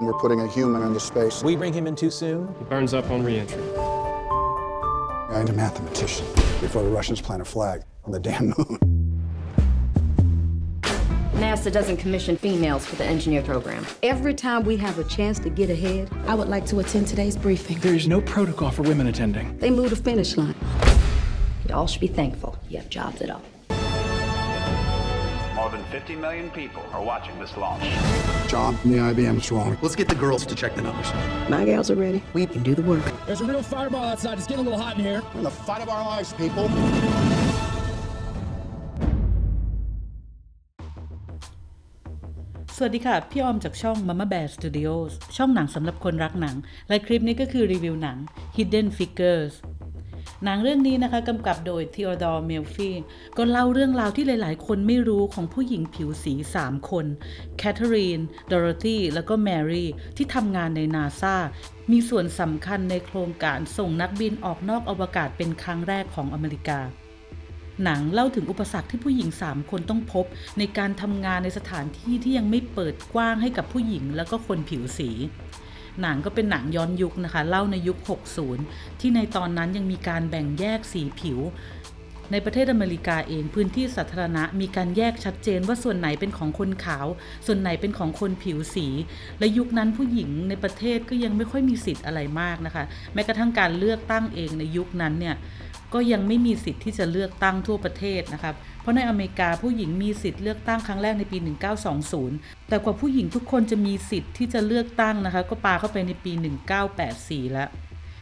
and we're putting a human into space. We bring him in too soon? He burns up on reentry. I'm a mathematician before the Russians plant a flag on the damn moon. NASA doesn't commission females for the engineer program. Every time we have a chance to get ahead, I would like to attend today's briefing. There is no protocol for women attending. they move the finish line. You all should be thankful you have jobs at all. More than 50 million people are watching this launch. John, the IBM is wrong. Let's get the girls to check the numbers. My gals are ready. We can do the work. There's a real fireball outside. It's getting a little hot in here. We're in the fight of our lives, people. สวัสดีค่ะ พี่ออมจากช่อง Mama Bear Studios ช่องหนังสำหรับคนรักหนัง และคลิปนี้ก็คือรีวิวหนัง Hidden Figures หนังเรื่องนี้นะคะกำกับโดย Theodore Melfi ก็เล่าเรื่องราวที่หลาย ๆ คนไม่รู้ของผู้หญิงผิวสี 3 คนแคทเธอรีนดอร์ตี้แล้วก็แมรี่ที่ทำงานในนาซามีส่วนสำคัญในโครงการส่งนักบินออกนอกอวกาศเป็นครั้งแรกของอเมริกาหนังเล่าถึงอุปสรรคที่ผู้หญิง 3 คนต้องพบ ในการทำงานในสถานที่ที่ยังไม่เปิดกว้างให้กับผู้หญิง แล้วก็คนผิวสี หนังก็เป็นหนังย้อนยุคนะคะ เล่าในยุค 60 ที่ในตอนนั้นยังมีการแบ่งแยกสีผิว ในประเทศอเมริกาเองพื้นที่สาธารณะมีการแยกชัดเจนว่าส่วนไหนเป็นของคนขาว ส่วนไหนเป็นของคนผิวสี และยุคนั้นผู้หญิงในประเทศก็ยังไม่ค่อยมีสิทธิ์อะไรมากนะคะ แม้กระทั่งการเลือกตั้งเองในยุคนั้นเนี่ย ก็ยังไม่มีสิทธิ์ที่จะเลือกตั้งทั่วประเทศนะครับ เพราะในอเมริกาผู้หญิงมีสิทธิ์เลือกตั้งครั้งแรกในปี 1920 แต่กว่าผู้หญิงทุกคนจะมีสิทธิ์ที่จะเลือกตั้งนะคะ ก็ปาเข้าไปในปี 1984 แล้ว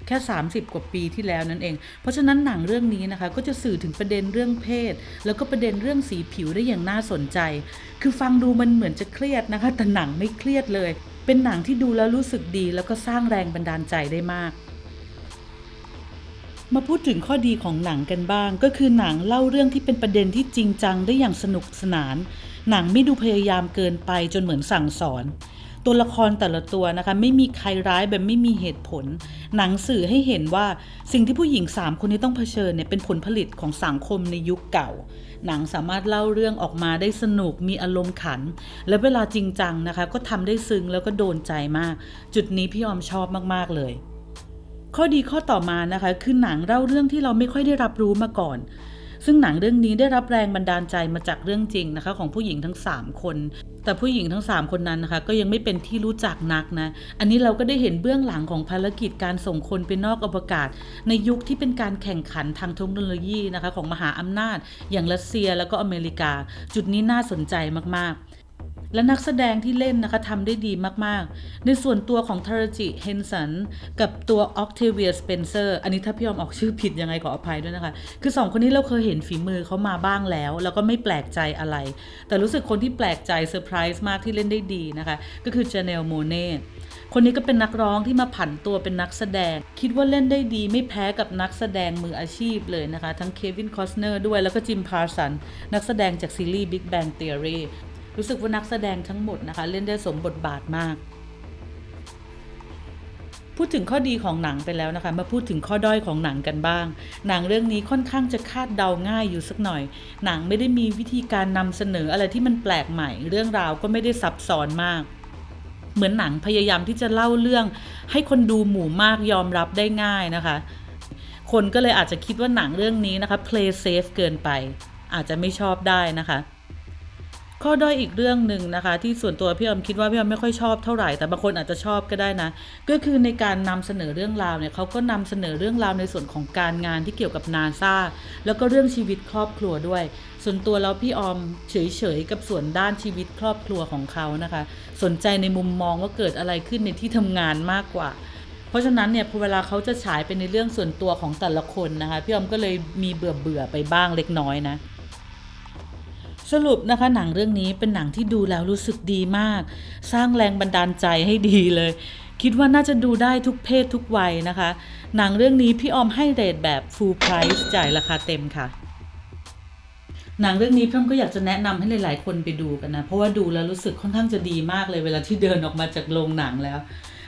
แค่ 30 กว่าปีที่แล้วนั่นเอง เพราะฉะนั้นหนังเรื่องนี้นะคะก็จะสื่อถึงประเด็นเรื่องเพศ แล้วก็ประเด็นเรื่องสีผิวได้อย่างน่าสนใจ คือฟังดูมันเหมือนจะเครียดนะคะ แต่หนังไม่เครียดเลย เป็นหนังที่ดูแล้วรู้สึกดี แล้วก็สร้างแรงบันดาลใจได้มาก มาพูดถึงข้อดีของหนังกันบ้าง ก็คือหนังเล่าเรื่องที่เป็นประเด็นที่จริงจังได้อย่างสนุกสนาน หนังไม่ดูพยายามเกินไปจนเหมือนสั่งสอน ตัวละครแต่ละตัวนะคะ ไม่มีใครร้ายแบบไม่มีเหตุผล หนังสื่อให้เห็นว่าสิ่งที่ผู้หญิง 3 คนนี้ต้องเผชิญเนี่ยเป็นผลผลิตของสังคมในยุคเก่า หนังสามารถเล่าเรื่องออกมาได้สนุกมีอารมณ์ขัน และเวลาจริงจังนะคะ ก็ทำได้ซึ้งแล้วก็โดนใจมาก จุดนี้พี่ออมชอบมากๆเลย ข้อดีข้อต่อมานะคะคือหนังเล่าเรื่องที่เราไม่ค่อยได้รับรู้มาก่อน ซึ่งหนังเรื่องนี้ได้รับแรงบันดาลใจมาจากเรื่องจริงนะคะ ของผู้หญิงทั้ง 3 คน แต่ผู้หญิงทั้ง 3 คนนั้นนะคะ ก็ยังไม่เป็นที่รู้จักนักนะ อันนี้เราก็ได้เห็นเบื้องหลังของภารกิจการส่งคนไปนอกอวกาศ ในยุคที่เป็นการแข่งขันทางเทคโนโลยีนะคะ ของมหาอำนาจ อย่างรัสเซียแล้วก็อเมริกา จุดนี้น่าสนใจมากๆ และนักแสดงที่เล่นนะคะทำได้ดีมากๆ ในส่วนตัวของทารจิเฮนสันกับตัวออกเทเวียสเปนเซอร์อันนี้ถ้าพี่ยอมออกชื่อผิดยังไงขออภัยด้วยนะคะ คือสองคนนี้เราเคยเห็นฝีมือเขามาบ้างแล้ว แล้วก็ไม่แปลกใจอะไร แต่รู้สึกคนที่แปลกใจเซอร์ไพรส์มากที่เล่นได้ดีนะคะ ก็คือเจเนลโมเน่คนนี้ก็เป็นนักร้องที่มาผันตัวเป็นนักแสดง คิดว่าเล่นได้ดีไม่แพ้กับนักแสดงมืออาชีพเลยนะคะ ทั้งเควินคอสเนอร์ด้วยแล้วก็จิมพาร์สันนักแสดงจากซีรีส์ Big Bang Theory รู้สึกว่านักแสดงทั้งหมดนะคะ เล่นได้สมบทบาทมาก พูดถึงข้อดีของหนังไปแล้วนะคะ มาพูดถึงข้อด้อยของหนังกันบ้าง หนังเรื่องนี้ค่อนข้างจะคาดเดาง่ายอยู่สักหน่อย หนังไม่ได้มีวิธีการนำเสนออะไรที่มันแปลกใหม่ เรื่องราวก็ไม่ได้ซับซ้อนมากเหมือนหนังพยายามที่จะเล่าเรื่อง ให้คนดูหมู่มากยอมรับได้ง่ายนะคะ คนก็เลยอาจจะคิดว่าหนังเรื่องนี้นะคะ play safe เกินไป อาจจะไม่ชอบได้นะคะ ข้อด้อยอีกเรื่องหนึ่งนะคะ ที่ส่วนตัวพี่อมคิดว่าพี่อมไม่ค่อยชอบเท่าไหร่แต่บางคนอาจจะชอบก็ได้นะ ก็คือในการนำเสนอเรื่องราวเนี่ยเขาก็นำเสนอเรื่องราวในส่วนของการงานที่เกี่ยวกับนาซาแล้วก็เรื่องชีวิตครอบครัวด้วย ส่วนตัวแล้วพี่ออมเฉยๆกับส่วนด้านชีวิตครอบครัวของเขานะคะ สนใจในมุมมองว่าเกิดอะไรขึ้นในที่ทำงานมากกว่าเพราะฉะนั้นเนี่ยพอเวลาเขาจะฉายเป็นในเรื่องส่วนตัวของแต่ละคนนะคะ พี่ออมก็เลยมีเบื่อๆไปบ้างเล็กน้อยนะ สรุปนะคะหนังเรื่องนี้เป็นหนังที่ดูแล้วรู้สึกดีมาก สร้างแรงบันดาลใจให้ดีเลย คิดว่าน่าจะดูได้ทุกเพศทุกวัยนะคะ หนังเรื่องนี้พี่ออมให้เรทแบบ full price จ่ายราคาเต็มค่ะ หนังเรื่องนี้พี่ออมก็อยากจะแนะนำให้หลาย ๆ คนไปดูกันนะ เพราะว่าดูแล้วรู้สึกค่อนข้างจะดีมากเลย เวลาที่เดินออกมาจากโรงหนังแล้ว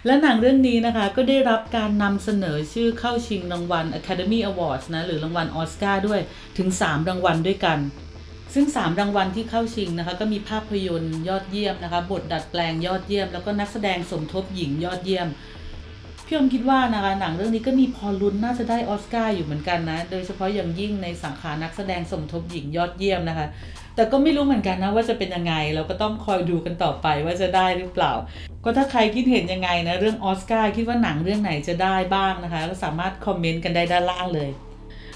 และหนังเรื่องนี้นะคะก็ได้รับการนำเสนอชื่อเข้าชิงรางวัล Academy Awards นะหรือรางวัลออสการ์ด้วยถึง 3 รางวัลด้วยกัน ซึ่ง 3 รางวัลที่เข้าชิงนะคะก็มีภาพยนตร์ยอดเยี่ยมนะคะบทดัดแปลงยอดเยี่ยม แล้วก็นักแสดงสมทบหญิงยอดเยี่ยมพี่อมคิดว่านะคะหนังเรื่องนี้ก็มีพอลุ้นน่าจะได้ออสการ์อยู่เหมือนกันนะ โดยเฉพาะอย่างยิ่งในสาขานักแสดงสมทบหญิงยอดเยี่ยมนะคะ แต่ก็ไม่รู้เหมือนกันนะว่าจะเป็นยังไง เราก็ต้องคอยดูกันต่อไปว่าจะได้หรือเปล่า ก็ถ้าใครคิดเห็นยังไงนะเรื่องออสการ์คิดว่าหนังเรื่องไหนจะได้บ้างนะคะ ก็สามารถคอมเมนต์กันได้ด้านล่างเลย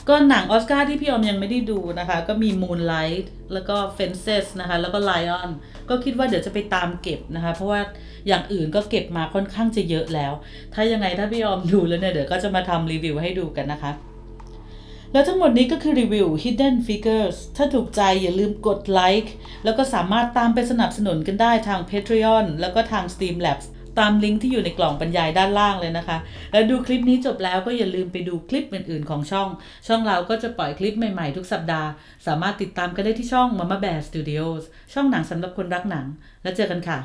ก็หนังออสการ์ที่พี่ออมยังไม่ได้ดูนะคะ ก็มี Moonlight แล้วก็ Fences นะคะ แล้วก็ Lion ก็คิดว่าเดี๋ยวจะไปตามเก็บนะคะ เพราะว่าอย่างอื่นก็เก็บมาค่อนข้างจะเยอะแล้ว ถ้ายังไงถ้าพี่ออมดูแล้วเนี่ย เดี๋ยวก็จะมาทำรีวิวให้ดูกันนะคะ แล้วทั้งหมดนี้ก็คือรีวิว Hidden Figures ถ้าถูกใจอย่าลืมกดไลค์แล้วก็สามารถตามไปสนับสนุนกันได้ทาง Patreon แล้วก็ทาง steam labs ตามลิงก์ที่อยู่ในกล่องบรรยายด้านล่างเลยนะคะ แล้วดูคลิปนี้จบแล้วก็อย่าลืมไปดูคลิปอื่นๆของช่อง ช่องเราก็จะปล่อยคลิปใหม่ๆทุกสัปดาห์ สามารถติดตามกันได้ที่ช่อง Mama Bear Studios ช่องหนังสำหรับคนรักหนัง แล้วเจอกันค่ะ